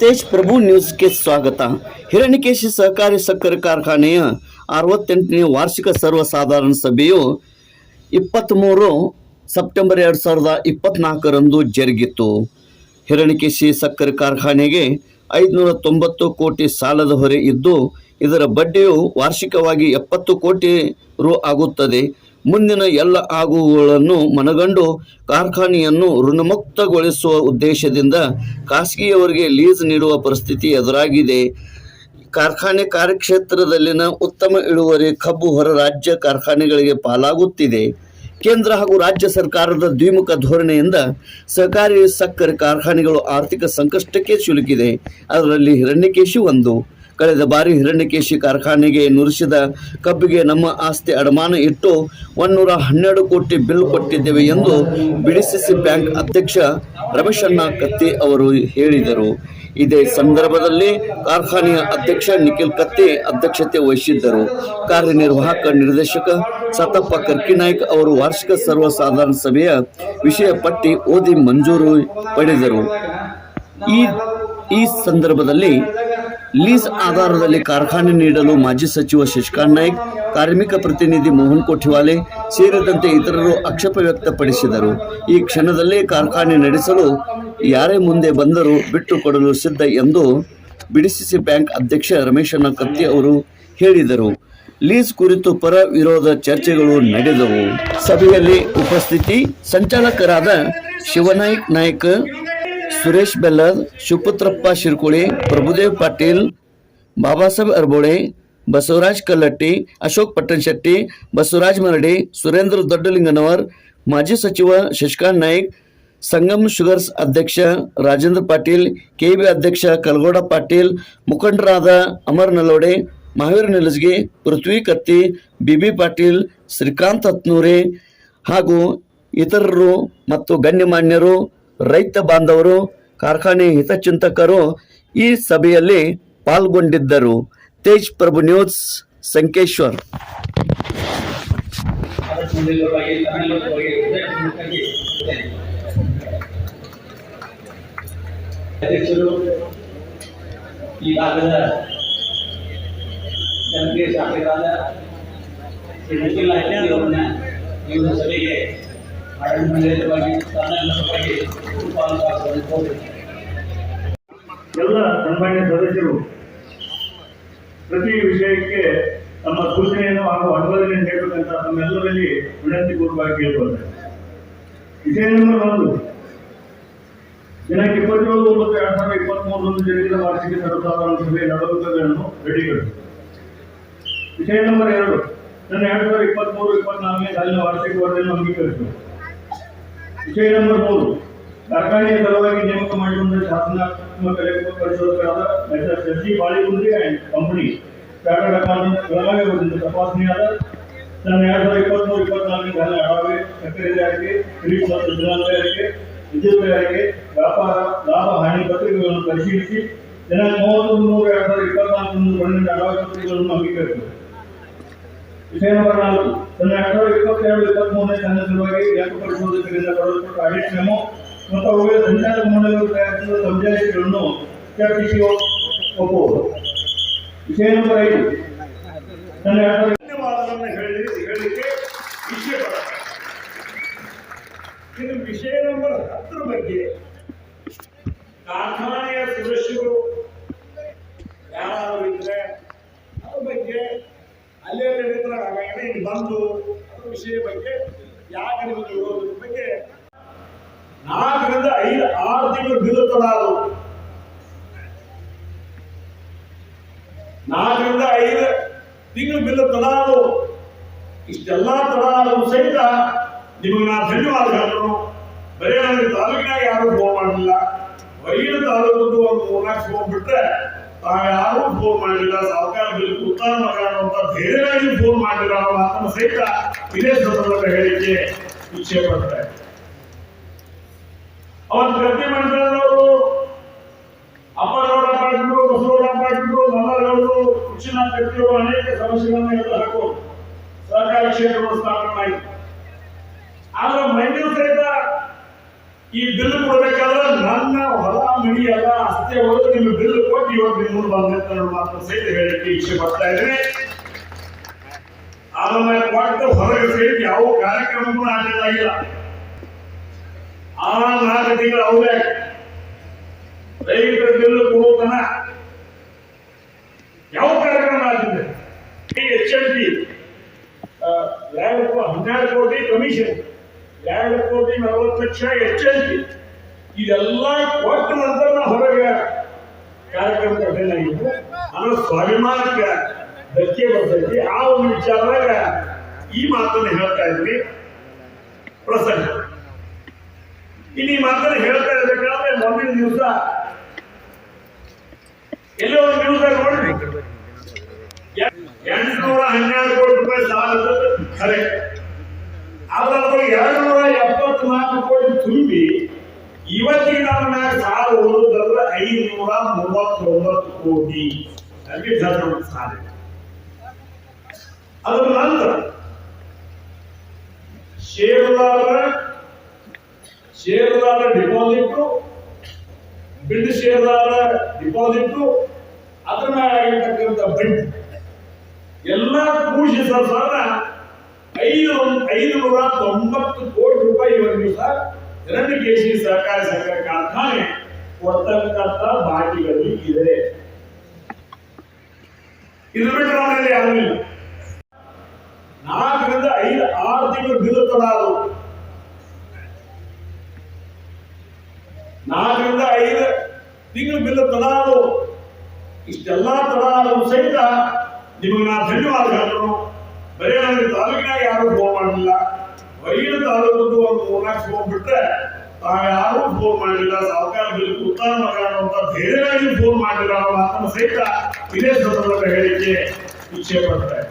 ತೇಜ್ ಪ್ರಭು ನ್ಯೂಸ್ಗೆ ಸ್ವಾಗತ. ಹಿರಣ್ಯಕೇಶಿ ಸಹಕಾರಿ ಸಕ್ಕರೆ ಕಾರ್ಖಾನೆಯ ಅರವತ್ತೆಂಟನೇ ವಾರ್ಷಿಕ ಸರ್ವಸಾಧಾರಣ ಸಭೆಯು ಇಪ್ಪತ್ತ್ಮೂರು ಸೆಪ್ಟೆಂಬರ್ ಎರಡು ಸಾವಿರದ ಇಪ್ಪತ್ತ್ನಾಲ್ಕರಂದು ಜರುಗಿತು. ಹಿರಣ್ಯಕೇಶಿ ಸಕ್ಕರೆ ಕಾರ್ಖಾನೆಗೆ ಐದುನೂರ ತೊಂಬತ್ತು ಕೋಟಿ ಸಾಲದ ಹೊರೆ ಇದ್ದು, ಇದರ ಬಡ್ಡಿಯು ವಾರ್ಷಿಕವಾಗಿ ಎಪ್ಪತ್ತು ಕೋಟಿ ರು ಆಗುತ್ತದೆ. ಮುಂದಿನ ಎಲ್ಲ ಆಗುಗಳನ್ನು ಮನಗಂಡು ಕಾರ್ಖಾನೆಯನ್ನು ಋಣಮುಕ್ತಗೊಳಿಸುವ ಉದ್ದೇಶದಿಂದ ಖಾಸಗಿಯವರಿಗೆ ಲೀಸ್ ನೀಡುವ ಪರಿಸ್ಥಿತಿ ಎದುರಾಗಿದೆ. ಕಾರ್ಖಾನೆ ಕಾರ್ಯಕ್ಷೇತ್ರದಲ್ಲಿನ ಉತ್ತಮ ಇಳುವರಿ ಕಬ್ಬು ಹೊರ ರಾಜ್ಯ ಕಾರ್ಖಾನೆಗಳಿಗೆ ಪಾಲಾಗುತ್ತಿದೆ. ಕೇಂದ್ರ ಹಾಗೂ ರಾಜ್ಯ ಸರ್ಕಾರದ ದ್ವಿಮುಖ ಧೋರಣೆಯಿಂದ ಸಹಕಾರಿ ಸಕ್ಕರೆ ಕಾರ್ಖಾನೆಗಳು ಆರ್ಥಿಕ ಸಂಕಷ್ಟಕ್ಕೆ ಸಿಲುಕಿದೆ. ಅದರಲ್ಲಿ ಹಿರಣ್ಯಕೇಶಿ ಒಂದು. ಕಳೆದ ಬಾರಿ ಹಿರಣ್ಯಕೇಶಿ ಕಾರ್ಖಾನೆಗೆ ನುರಿಸಿದ ಕಬ್ಬಿಗೆ ನಮ್ಮ ಆಸ್ತಿ ಅಡಮಾನ ಇಟ್ಟು ಒಂದೂರ ಹನ್ನೆರಡು ಕೋಟಿ ಬಿಲ್ ಕೊಟ್ಟಿದ್ದೇವೆ ಎಂದು ಬಿಡಿಸಿಸಿ ಬ್ಯಾಂಕ್ ಅಧ್ಯಕ್ಷ ರಮೇಶಣ್ಣ ಕತ್ತಿ ಅವರು ಹೇಳಿದರು. ಇದೇ ಸಂದರ್ಭದಲ್ಲಿ ಕಾರ್ಖಾನೆಯ ಅಧ್ಯಕ್ಷ ನಿಖಿಲ್ ಕತ್ತಿ ಅಧ್ಯಕ್ಷತೆ ವಹಿಸಿದ್ದರು. ಕಾರ್ಯನಿರ್ವಾಹಕ ನಿರ್ದೇಶಕ ಸತಪ್ಪ ಕರ್ಕಿನಾಯ್ಕ ಅವರು ವಾರ್ಷಿಕ ಸರ್ವಸಾಧಾರಣ ಸಭೆಯ ವಿಷಯ ಪಟ್ಟಿ ಓದಿ ಮಂಜೂರು ಪಡೆದರು. ಈ ಈ ಸಂದರ್ಭದಲ್ಲಿ ಲೀಸ್ ಆಧಾರದಲ್ಲಿ ಕಾರ್ಖಾನೆ ನೀಡಲು ಮಾಜಿ ಸಚಿವ ಶಶಿಕಾಂತ್ ನಾಯ್ಕ್, ಕಾರ್ಮಿಕ ಪ್ರತಿನಿಧಿ ಮೋಹನ್ ಕೋಠಿವಾಲೆ ಸೇರಿದಂತೆ ಇತರರು ಆಕ್ಷೇಪ ವ್ಯಕ್ತಪಡಿಸಿದರು. ಈ ಕ್ಷಣದಲ್ಲೇ ಕಾರ್ಖಾನೆ ನಡೆಸಲು ಯಾರೇ ಮುಂದೆ ಬಂದರೂ ಬಿಟ್ಟು ಕೊಡಲು ಸಿದ್ಧ ಎಂದು ಬಿಡಿಸಿಸಿ ಬ್ಯಾಂಕ್ ಅಧ್ಯಕ್ಷ ರಮೇಶಣ್ಣ ಕತ್ತಿ ಅವರು ಹೇಳಿದರು. ಲೀಸ್ ಕುರಿತು ಪರ ವಿರೋಧ ಚರ್ಚೆಗಳು ನಡೆದವು. ಸಭೆಯಲ್ಲಿ ಉಪಸ್ಥಿತಿ, ಸಂಚಾಲಕರಾದ ಶಿವನಾಯ್ಕ್ ನಾಯ್ಕ ಸುರೇಶ್ ಬೆಲ್ಲದ್, ಶಿವಪುತ್ರಪ್ಪ ಶಿರ್ಕುಳಿ, ಪ್ರಭುದೇವ್ ಪಾಟೀಲ್, ಬಾಬಾಸಾಹೇಬ್ ಅರ್ಬೋಳೆ, ಬಸವರಾಜ್ ಕಲ್ಲಟ್ಟಿ, ಅಶೋಕ್ ಪಟ್ಟಣಶೆಟ್ಟಿ, ಬಸವರಾಜ್ ಮರಡಿ, ಸುರೇಂದ್ರ ದೊಡ್ಡಲಿಂಗನವರ್, ಮಾಜಿ ಸಚಿವ ಶಶಿಕಾಂತ್ ನಾಯ್ಕ್, ಸಂಗಮ್ ಶುಗರ್ಸ್ ಅಧ್ಯಕ್ಷ ರಾಜೇಂದ್ರ ಪಾಟೀಲ್, ಕೆಬಿ ಅಧ್ಯಕ್ಷ ಕಲ್ಗೌಡ ಪಾಟೀಲ್, ಮುಖಂಡರಾದ ಅಮರ್ ನಲೋಡೆ ಮಹಾವೀರ್ ನಿಲಜ್ಗಿ ಪೃಥ್ವಿ ಕತ್ತಿ, ಬಿಬಿ ಪಾಟೀಲ್, ಶ್ರೀಕಾಂತ್ ಹತ್ನೂರೆ ಹಾಗೂ ಇತರರು ಮತ್ತು ಗಣ್ಯಮಾನ್ಯರು ರೈತ ಬಾಂಧವರು, ಕಾರ್ಖಾನೆ ಹಿತಚಿಂತಕರು ಈ ಸಭೆಯಲ್ಲಿ ಪಾಲ್ಗೊಂಡಿದ್ದರು. ತೇಜ್ ಪ್ರಭು ನ್ಯೂಸ್, ಸಂಕೇಶ್ವರ್. ಅಧ್ಯಕ್ಷರು, ಈ ಭಾಗದ ಜನಪ್ರಿಯ ಶಾಸಕರಾದ ಶ್ರೀ ನಾಯ್ಕ ಅವರನ್ನ ಈ ಒಂದು ಸಭೆಗೆ ಎಲ್ಲ ಸನ್ಮಾನ್ಯ ಸದಸ್ಯರು, ಪ್ರತಿ ವಿಷಯಕ್ಕೆ ತಮ್ಮ ಸೂಚನೆಯನ್ನು ಹಾಗೂ ಅನುಮೋದನೆ ನೀಡಬೇಕಂತ ತಮ್ಮೆಲ್ಲರಲ್ಲಿ ವಿನಂತಿ ಪೂರ್ವಕವಾಗಿ ಕೇಳಿಕೊಂಡೆ ವಿಷಯ ನಂಬರ್ ಒಂದು ದಿನಾಂಕ ಇಪ್ಪತ್ತೇಳು ಒಂಬತ್ತು ಎರಡ್ ಸಾವಿರದ ಇಪ್ಪತ್ಮೂರರಂದು ಜರುಗಿದ ವಾರ್ಷಿಕ ಸರ್ವಸಾಧಾರಣ ಸಭೆಯ ನಡವಳಿಕೆಗಳನ್ನು ರೆಡಿಗಳು ವಿಷಯ ನಂಬರ್ ಎರಡು, ನನ್ನ ಎರಡ್ ಸಾವಿರದ ಇಪ್ಪತ್ಮೂರು, ಇಪ್ಪತ್ನಾಲ್ಕನೇ ಸಾಲಿನ ವಾರ್ಷಿಕ ವರದಿಯನ್ನು ಅಂಗೀಕರಿಸಿತು ವಿಷಯ ನಂಬರ್ ಮೂರು ಕಾರ್ಖಾನೆಯ ಸಲುವಾಗಿ ನೇಮಕ ಮಾಡಿಕೊಂಡ ಶಾಸನಾತ್ಮಕ ಲೆಕ್ಕ ಪರಿಶೋಧಕರಾದ messrs S G Baligundri and company chartered accountant Belagavi ಅವರಿಂದ ತಪಾಸಣೆಯಾದ ತನ್ನ ಎರಡ್ ಸಾವಿರದ ಇಪ್ಪತ್ಮೂರು ಇಪ್ಪತ್ನಾಲ್ಕನೇ ಸಾಲಿನ ಅಳವೆ ಸಕ್ಕರೆ ತಯಾರಿಕೆ ಕ್ರೀಮ್ ಮತ್ತು ದಿನಾಂಕ ತಯಾರಿಕೆ ವಿದ್ಯುತ್ ತಯಾರಿಕೆ ವ್ಯಾಪಾರ ಲಾಭ ಹಾನಿ ಪತ್ರಿಕೆಗಳನ್ನು ಪರಿಶೀಲಿಸಿ ದಿನಾಂಕ ಮೂವತ್ತೊಂದು ಮೂರು ಎರಡ್ ಸಾವಿರದ ಇಪ್ಪತ್ನಾಲ್ಕರಂದು ಬಣ್ಣಿನ ಅಳವೆ ಪತ್ರಿಕೆಗಳನ್ನು ಅಂಗೀಕರಿಸಿದರು ವಿಷಯ ನಂಬರ್ ನಾಲ್ಕು ಸಾವಿರದ ಇಪ್ಪತ್ತೆರಡು ಇಪ್ಪತ್ಮೂರನೇ ಸಾಲಿನ ಸಲುವಾಗಿ ವ್ಯಾಪಕ ಪರಿಶೋಧಕರಿಂದ ಬರೆಯಲ್ಪಟ್ಟ ಆಡಿಟ್ ಮೆಮೊ ಮತ್ತು ಅವುಗಳ ಸಂಚಾಲಕ ಮಂಡಳಿಗಳು ತಯಾರಿಸಿದ ಸಮಜಾಯಿಷಿಗಳನ್ನು ಚರ್ಚಿಸಿ ಒಪ್ಪುವುದು ವಿಷಯ ನಂಬರ್ ಐದು. ತನ್ನ ಧನ್ಯವಾದವನ್ನು ಹೇಳಿ, ಹೇಳಲಿಕ್ಕೆ ವಿಷಯ ಇದು ವಿಷಯ ನಂಬರ್ ಹತ್ತರ ಬಗ್ಗೆ ಕಾರ್ಖಾನೆಯ ಸದಸ್ಯರು ಯಾರಾದರೂ ಇದ್ರೆ ಅದ್ರ ಬಗ್ಗೆ ಅಲ್ಲೇ ನಿರತರಾಗಂಗಿಲ್ಲ ಇಲ್ಲಿ ಅದ್ರ ವಿಷಯ ಬಗ್ಗೆ ಯಾಕೆ ಬಗ್ಗೆ ನಾಲ್ಕರಿಂದ ಐದು, ಆರು ತಿಂಗಳು ಬೀಳುತ್ತದಾದು ನಾಲ್ಕರಿಂದ ಐದು ತಿಂಗಳು ಬಿಲ್ ತಡಾದು ಇಷ್ಟೆಲ್ಲ ತಡಾದರೂ ಸಹಿತ ನಿಮಗೆ ನಾನು ಧನ್ಯವಾದಗಳನ್ನು ಬರೀ ನನಗೆ ತಾಲೂಕಿನಾಗ ಯಾರು ಫೋನ್ ಮಾಡಲಿಲ್ಲ. ವೈನ ತಾಲೂಕು ಒಂದು ಮೂರ್ನಾಲ್ಕು ಫೋನ್ ತಾವು ಯಾರೂ ಫೋನ್ ಮಾಡಲಿಲ್ಲ ಸರ್ಕಾರ ಉತ್ತರ ಅಂತ ಧೈರ್ಯವಾಗಿ ಫೋನ್ ಮಾಡಲಿಲ್ಲ ಅನ್ನೋ ಸಹಿತ ಇದೇ ಸಂದರ್ಭದ ಹೇಳಿಕೆ ಇಚ್ಛೆ ಪಡ್ತಾರೆ ಅವತ್ತು ಗದ್ದೆ ಮಂಡಲದವರು ಅಪ್ಪಗೌಡ ಪಾಟೀಲು ಬಸವಗೌಡ ಪಾಟೀಲು ಮಲ್ಲಗೌಡರು ಕೃಷ್ಣನಾಥ್ ವ್ಯಕ್ತಿಗಳು ಅನೇಕ ಸಮಸ್ಯೆಗಳನ್ನು ಎದ್ದು ಹಾಕೋದು ಸಹಕಾರಿ ಕ್ಷೇತ್ರಗಳು ಸ್ಥಾಪನೆ ಮಾಡಿದ್ರು. ಆದ್ರೆ ಮೈಸೂರು ಸಹಿತ ಈ ಬಿಲ್ ಕೊಡ್ಬೇಕಾದ್ರೆ ನನ್ನ ಹೊಲ, ಮನಿ ಎಲ್ಲ ಅಷ್ಟೇ ಹೋದ್ರೆ ನಿಮ್ಮ ಬಿಲ್ ಕೊಟ್ಟು ಇವತ್ತು ನಿಮ್ಮ ಮುಂದೆ ಬಂದಂತ ಮಾತ್ರ ಸಹಿತ ಹೇಳಕ್ಕೆ ಇಚ್ಛೆ ಪಡ್ತಾ ಇದ್ರೆ ಅದನ್ನ ಕೊಟ್ಟು ಹೊರಗೆ ಸೇರಿ ಯಾವ ಕಾರ್ಯಕ್ರಮಕ್ಕೂ ಅಟೆಂಡ್ ಆಗಿಲ್ಲ ಆ ನಾಲ್ಕು ತಿಂಗಳು ಅವರೇ ರೈತರ ಬಿಲ್ ಕೊಡೋತನ ಯಾವ ಕಾರ್ಯಕ್ರಮ ಆಗಿದೆ ಎಚ್ ಎಲ್ ಟಿ ಹನ್ನೆರಡು ಕೋಟಿ ಕಮಿಷನ್. ಕೋಟಿ ನಲವತ್ತು ಲಕ್ಷ ಟಿ ಇದೆಲ್ಲ ಕೊಟ್ಟ ನಂತರ ನಾವು ಹೊರಗೆ ಕಾರ್ಯಕ್ರಮ ಬೆನ್ನಾಗಿದ್ದು ಅನ್ನೋ ಸ್ವಾಭಿಮಾನಕ್ಕೆ ಧಕ್ಕೆ ಬರ್ತೈತಿ. ಆ ಒಂದು ವಿಚಾರದಾಗ ಈ ಮಾತನ್ನು ಹೇಳ್ತಾ ಇದ್ವಿ ಪ್ರಸಂಗ. ಇಲ್ಲಿ ಈ ಮಾತನ್ನು ಹೇಳ್ತಾ ಇರ್ಬೇಕಾದ್ರೆ ಮೊದಲಿನ ದಿವಸ ಎಲ್ಲೋ ಒಂದು ದಿವಸ ನೋಡ್ರಿ. ಎಂಟುನೂರ ಹನ್ನೆರಡು ಕೋಟಿ ರೂಪಾಯಿ ಸಾಲದ ಖರೆ ಆದ್ರೆ ಎರಡು ನೂರ ಕೋಟಿ ತುಂಬಿ, ಇವತ್ತಿಗೆ ನಮ್ಮ ಮ್ಯಾಗ ಸಾಲ ಉಳಿದ್ರೆ ಐನೂರ ಮೂವತ್ತೊಂಬತ್ತು ಕೋಟಿ ಅಲ್ಲಿ ಧರ್ಮ ಸಾಲ. ಅದರ ನಂತರ ಷೇರುದಾರರ ಷೇರುದಾರರ ಡಿಪಾಸಿಟ್ ಬಿಲ್ಡ್ ಷೇರುದಾರರ ಡಿಪಾಸಿಟ್ ಅದ್ರ ಮ್ಯಾಗ ಆಗಿರ್ತಕ್ಕಂಥ ಬಡ್ಡಿ ಎಲ್ಲ ಕೂಡಿಸಿ ಸರ್ ಸರ್ ಐದು ಐದು ನೂರ ತೊಂಬತ್ತು ಕೋಟಿ ರೂಪಾಯಿ ಇವತ್ತು ಸಹ ಎರಡು ಕೆಸಿ ಸಹಕಾರಿ ಸಂಘ ಕಾರ್ಖಾನೆ ಕೊಡ್ತಕ್ಕಂಥ ಬಾಕಿಗಳು ಇದೆ. ಇದು ಬಿಟ್ಟರೆ ನಮ್ಮಲ್ಲಿ ಯಾರೂ ಇಲ್ಲ. ನಾಲ್ಕರಿಂದ ಐದು ಆರು ತಿಂಗಳು ಬಿಲ್ ಕೊಡೋದು ನಾಲ್ಕರಿಂದ ಐದು ತಿಂಗಳು ಬಿಲ್ ಕೊಡೋದು ಇಷ್ಟೆಲ್ಲ ತಡಾದರೂ ಸಹಿತ ನಿಮಗೆ ನಾ ಧನ್ಯವಾದ ಹೇಳ್ತನು ಬರೀ ನನಗೆ ತಾಲೂಕಿನಾಗ ಯಾರು ಫೋನ್ ಮಾಡಲಿಲ್ಲ. ವೈನ ತಾಲೂಕದ್ದು ಒಂದು ಮೂರ್ನಾಲ್ಕು ಫೋನ್ ಬಿಟ್ರೆ ತಾವು ಯಾರು ಫೋನ್ ಮಾಡಲಿಲ್ಲ. ಸಾವುಕಾರದಲ್ಲಿ ಉತ್ತಾನ ಬೇರೆ ಅನ್ನುವಂಥ ಧೈರ್ಯವಾಗಿ ಫೋನ್ ಮಾಡಲಿಲ್ಲ ಅನ್ನೋ ಮಾತನ್ನು ಸಹಿತ ಇದೇ ಸಂದರ್ಭದಲ್ಲಿ ಹೇಳಿಕೆ ಇಚ್ಛೆ ಪಡ್ತಾರೆ